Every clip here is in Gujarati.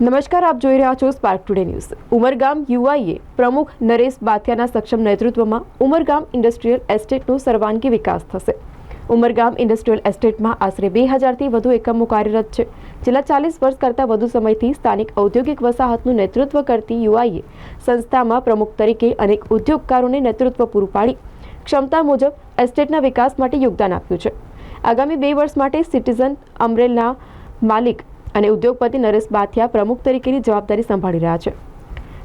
નમસ્કાર, આપ જોઈ રહ્યા છો spark today news Umargam UIA પ્રમુખ નરેશ બાથિયાના સક્ષમ નેતૃત્વમાં ઉમરગામ ઇન્ડસ્ટ્રીયલ એસ્ટેટનો સર્વાંગી વિકાસ થશે. ઉમરગામ ઇન્ડસ્ટ્રીયલ એસ્ટેટમાં આશરે બે હજારથી વધુ એકમો કાર્યરત છે. છેલ્લા ચાલીસ વર્ષ કરતાં વધુ સમયથી સ્થાનિક ઔદ્યોગિક વસાહતનું નેતૃત્વ કરતી યુઆઈએ સંસ્થામાં પ્રમુખ તરીકે અનેક ઉદ્યોગકારોને નેતૃત્વ પૂરું પાડી. ક્ષમતા મુજબ એસ્ટેટના વિકાસ માટે યોગદાન આપ્યું છે. આગામી બે વર્ષ માટે સિટીઝન અમરેલના માલિક અને ઉદ્યોગપતિ નરેશ બાથિયા પ્રમુખ તરીકેની જવાબદારી સંભાળી રહ્યા છે.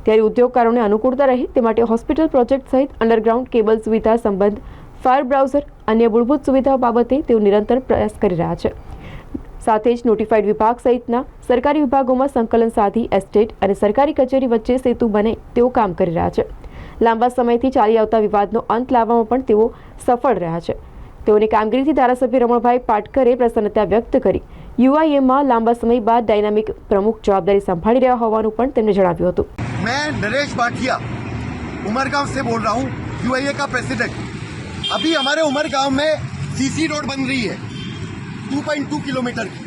ત્યારે ઉદ્યોગકારોને અનુકૂળતા રહે તે માટે હોસ્પિટલ પ્રોજેક્ટ સહિત અંડરગ્રાઉન્ડ કેબલ સુવિધા સંબંધ, ફાયર બ્રાઉઝર અન્ય મૂળભૂત સુવિધાઓ બાબતે તેઓ નિરંતર પ્રયાસ કરી રહ્યા છે. સાથે જ નોટિફાઈડ વિભાગ સહિતના સરકારી વિભાગોમાં સંકલન સાધી, એસ્ટેટ અને સરકારી કચેરી વચ્ચે સેતુ બને તેઓ કામ કરી રહ્યા છે. લાંબા સમયથી ચાલી આવતા વિવાદનો અંત લાવવામાં પણ તેઓ સફળ રહ્યા છે. તેઓની કામગીરીથી ધારાસભ્ય રમણભાઈ પાટકરે પ્રસન્નતા વ્યક્ત કરી યુઆઈએમાં લાંબા સમય બાદ ડાયનામિક પ્રમુખ જવાબદારી સંભાળી રહ્યા હોવાનું પણ તેમણે જણાવ્યું હતું मैं नरेश भाटिया उमरगांव से बोल रहा हूँ यूआईए का प्रेसिडेंट अभी हमारे उमरगांव में सीसी रोड बन रही है 2.2 किलोमीटर की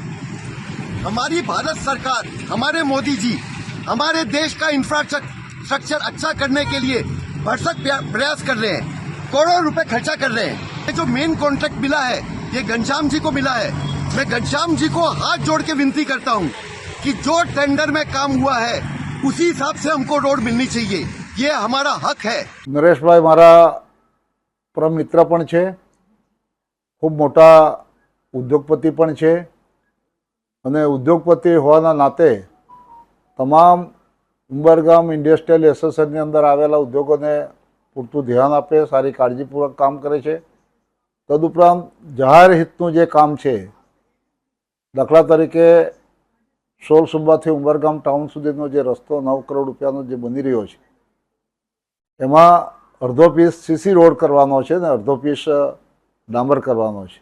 हमारी भारत सरकार हमारे मोदी जी हमारे देश का इंफ्रास्ट्रक्चर अच्छा करने के लिए भरसक प्रयास कर रहे हैं करोड़ों रुपए खर्चा कर रहे हैं ये जो मेन कॉन्ट्रैक्ट मिला है ये घनश्याम जी को मिला है मैं घनश्याम जी को हाथ जोड़ के विनती करता हूँ कि जो टेंडर में काम हुआ है उसी हिसाब से हमको रोड मिलनी चाहिए ये हमारा हक है નરેશભાઈ મારા પરમ મિત્ર પણ છે ખૂબ મોટા ઉદ્યોગપતિ પણ છે અને ઉદ્યોગપતિ હોવાના નાતે તમામ ઉંબરગામ ઇન્ડસ્ટ્રીયલ એસોસિએશનની અંદર આવેલા ઉદ્યોગોને પૂરતું ધ્યાન આપે સારી કાળજીપૂર્વક કામ કરે છે તદુપરાંત જાહેર હિતનું જે કામ છે દાખલા તરીકે સોળ સુબાથી ઉંબરગામ ટાઉન સુધીનો જે રસ્તો, નવ કરોડ રૂપિયાનો જે બની રહ્યો છે, એમાં અડધો પીસ સીસી રોડ કરવાનો છે ને અડધો પીસ ડામર કરવાનો છે.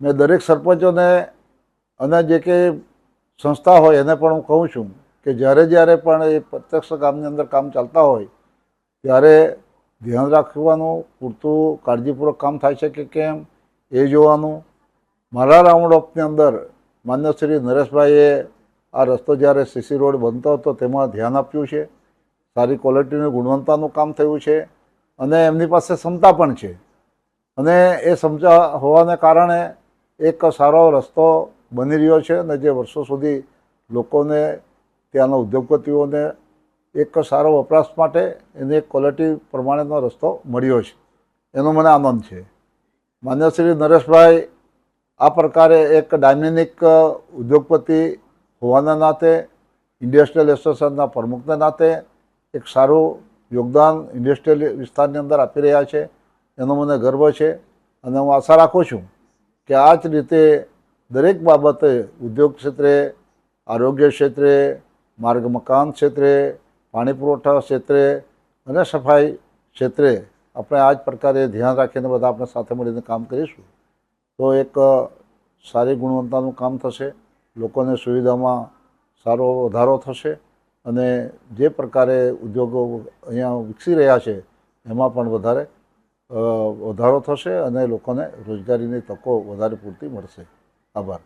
મેં દરેક સરપંચોને અને જે કે સંસ્થા હોય એને પણ હું કહું છું કે જ્યારે જ્યારે પણ એ પ્રત્યક્ષ ગામની અંદર કામ ચાલતા હોય, ત્યારે ધ્યાન રાખવાનું પૂરતું કાળજીપૂર્વક કામ થાય છે કે કેમ, એ જોવાનું મારા રાઉન્ડ ઓફની અંદર માન્ય શ્રી નરેશભાઈએ આ રસ્તો જ્યારે સીસી રોડ બનતો હતો તેમાં ધ્યાન આપ્યું છે. સારી ક્વોલિટીની ગુણવત્તાનું કામ થયું છે અને એમની પાસે ક્ષમતા પણ છે. અને એ ક્ષમતા હોવાને કારણે એક સારો રસ્તો બની રહ્યો છે અને જે વર્ષો સુધી લોકોને ત્યાંના ઉદ્યોગપતિઓને એક સારો વપરાશ માટે એને ક્વોલિટી પ્રમાણેનો રસ્તો મળ્યો છે. એનો મને આનંદ છે. માન્ય શ્રી નરેશભાઈ આ પ્રકારે એક ડાયનેમિક ઉદ્યોગપતિ હોવાના નાતે, ઇન્ડસ્ટ્રીયલ એસોસિએશનના પ્રમુખના નાતે એક સારું યોગદાન ઇન્ડસ્ટ્રીયલ વિસ્તારની અંદર આપી રહ્યા છે. એનો મને ગર્વ છે અને હું આશા રાખું છું કે આ જ રીતે દરેક બાબતે ઉદ્યોગ ક્ષેત્રે, આરોગ્ય ક્ષેત્રે, માર્ગ મકાન ક્ષેત્રે, પાણી પુરવઠા ક્ષેત્રે અને સફાઈ ક્ષેત્રે આપણે આ જ પ્રકારે ધ્યાન રાખીને બધા આપણે સાથે મળીને કામ કરીશું. તો એક સારી ગુણવત્તાનું કામ થશે. લોકોને સુવિધામાં સારો વધારો થશે અને જે પ્રકારે ઉદ્યોગો અહીંયા વિકસી રહ્યા છે, એમાં પણ વધારે વધારો થશે અને લોકોને રોજગારીની તકો વધારે પૂરતી મળશે. આભાર.